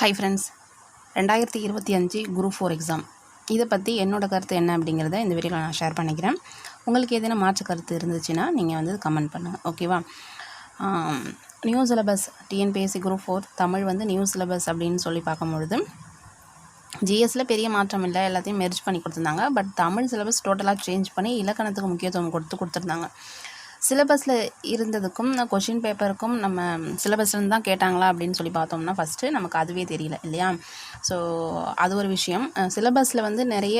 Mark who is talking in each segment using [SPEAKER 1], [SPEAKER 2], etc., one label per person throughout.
[SPEAKER 1] Hi friends ரெண்டாயிரத்தி இருபத்தி அஞ்சு குரூப் ஃபோர் எக்ஸாம் இதை பற்றி என்னோடய கருத்து என்ன அப்படிங்கிறத இந்த வீடியோவில் நான் ஷேர் பண்ணிக்கிறேன். உங்களுக்கு எதனா மாற்று கருத்து இருந்துச்சுன்னா நீங்கள் வந்து கமெண்ட் பண்ணுங்கள் ஓகேவா new syllabus TNPSC group four Tamil வந்து நியூ சிலபஸ் அப்படின்னு சொல்லி பார்க்கும்பொழுது ஜிஎஸ்சில் பெரிய மாற்றம் இல்லை எல்லாத்தையும் மெர்ஜ் பண்ணி கொடுத்துருந்தாங்க. பட் தமிழ் சிலபஸ் டோட்டலாக சேஞ்ச் பண்ணி இலக்கணத்துக்கு முக்கியத்துவம் கொடுத்து கொடுத்துருந்தாங்க. சிலபஸில் இருந்ததுக்கும் கொஷின் பேப்பருக்கும் நம்ம சிலபஸ்லேருந்து தான் கேட்டாங்களா அப்படின்னு சொல்லி பார்த்தோம்னா ஃபஸ்ட்டு நமக்கு அதுவே தெரியல இல்லையா? ஸோ அது ஒரு விஷயம். சிலபஸில் வந்து நிறைய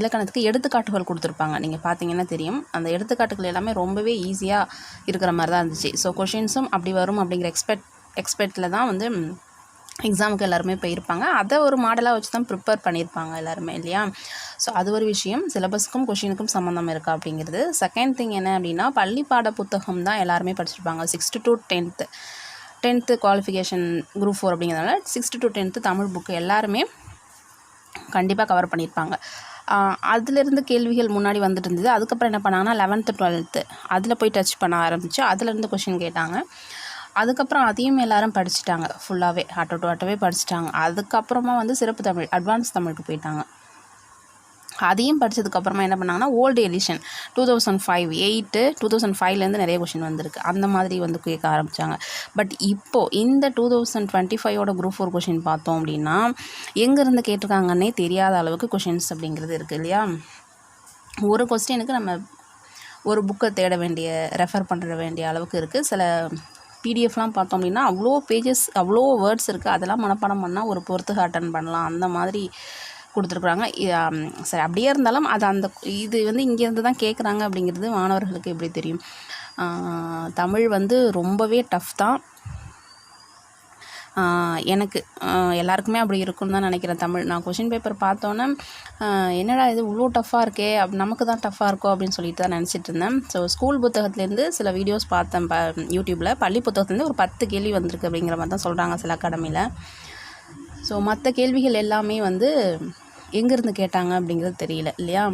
[SPEAKER 1] இலக்கணத்துக்கு எடுத்துக்காட்டுகள் கொடுத்துருப்பாங்க. நீங்கள் பார்த்தீங்கன்னா தெரியும். அந்த எடுத்துக்காட்டுகள் எல்லாமே ரொம்பவே ஈஸியாக இருக்கிற மாதிரி தான் இருந்துச்சு ஸோ கொஷின்ஸும் அப்படி வரும் அப்படிங்கிற எக்ஸ்பெக்ட் எக்ஸ்பெக்டில் தான் வந்து எக்ஸாமுக்கு எல்லாருமே போயிருப்பாங்க. அதை ஒரு மாடலாக வச்சு தான் ப்ரிப்பேர் பண்ணியிருப்பாங்க எல்லாருமே இல்லையா? ஸோ அது ஒரு விஷயம். சிலபஸ்க்கும் கொஷினுக்கும் சம்மந்தம் இருக்கா அப்படிங்கிறது. செகண்ட் திங் என்ன அப்படின்னா பள்ளி பாட புத்தகம் தான் எல்லாருமே படிச்சிருப்பாங்க. Sixth to tenth tenth qualification group four அப்படிங்கிறதுனால sixth to tenth Tamil book எல்லாருமே கண்டிப்பாக கவர் பண்ணியிருப்பாங்க. அதுலேருந்து கேள்விகள் முன்னாடி வந்துட்டு இருந்தது. அதுக்கப்புறம் என்ன பண்ணாங்கன்னா லெவன்த்து டுவெல்த்து அதில் போய் டச் பண்ண ஆரம்பித்து அதுலேருந்து கொஷின் கேட்டாங்க. அதுக்கப்புறம் அதையும் எல்லாரும் படிச்சுட்டாங்க. ஃபுல்லாகவே ஆட்டோ டு ஆட்டோவே படிச்சுட்டாங்க. அதுக்கப்புறமா வந்து சிறப்பு தமிழ் அட்வான்ஸ் தமிழுக்கு போயிட்டாங்க. அதையும் படித்ததுக்கப்புறமா என்ன பண்ணாங்கன்னா old edition two thousand five eight two thousand ஃபைவ்லேருந்து நிறைய கொஷின் வந்திருக்கு. அந்த மாதிரி வந்து கேட்க ஆரம்பித்தாங்க பட் இப்போது இந்த டூ தௌசண்ட் டுவெண்ட்டி ஃபைவோட குரூப் ஃபோர் கொஷின் பார்த்தோம் அப்படின்னா எங்கேருந்து கேட்டிருக்காங்கன்னே தெரியாத அளவுக்கு கொஷின்ஸ் அப்படிங்கிறது இருக்குது இல்லையா? ஒரு கொஸ்டினுக்கு நம்ம ஒரு புக்கை தேட வேண்டிய ரெஃபர் பண்ணுற வேண்டிய அளவுக்கு இருக்குது சில பிடிஎஃப்லாம் பார்த்தோம் அப்படின்னா அவ்வளோ பேஜஸ் அவ்வளோ வேர்ட்ஸ் இருக்குது அதெல்லாம் மனப்பாடம் பண்ணால் ஒரு பொறுத்துக்கு அட்டன் பண்ணலாம். அந்த மாதிரி கொடுத்துருக்குறாங்க. சரி அப்படியே இருந்தாலும் அது அந்த இது வந்து இங்கேருந்து தான் கேட்குறாங்க அப்படிங்கிறது மாணவர்களுக்கு எப்படி தெரியும். தமிழ் வந்து ரொம்பவே டஃப் தான். எனக்கு எல்லாருக்குமே அப்படி இருக்கும்னு தான் நினைக்கிறேன் தமிழ். நான் கொஷின் பேப்பர் பார்த்தோன்னே என்னடா இது இவ்வளோ டஃப்பாக இருக்கே? அப் நமக்கு தான் டஃப்பாக இருக்கோ? அப்படின்னு சொல்லிட்டு தான் நினச்சிட்டு இருந்தேன். ஸோ ஸ்கூல் புத்தகத்துலேருந்து சில வீடியோஸ் பார்த்தேன் ப யூடியூப்பில் பள்ளி புத்தகத்துலேருந்து ஒரு பத்து கேள்வி வந்திருக்கு அப்படிங்கிற மாதிரி தான் சொல்கிறாங்க சில அகாடமியில் ஸோ மற்ற கேள்விகள் எல்லாமே வந்து எங்கேருந்து கேட்டாங்க அப்படிங்கிறது தெரியல இல்லையா?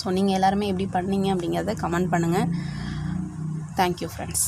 [SPEAKER 1] ஸோ நீங்கள் எல்லாருமே எப்படி பண்ணீங்க அப்படிங்கிறத கமெண்ட் பண்ணுங்கள் தேங்க்யூ ஃப்ரெண்ட்ஸ்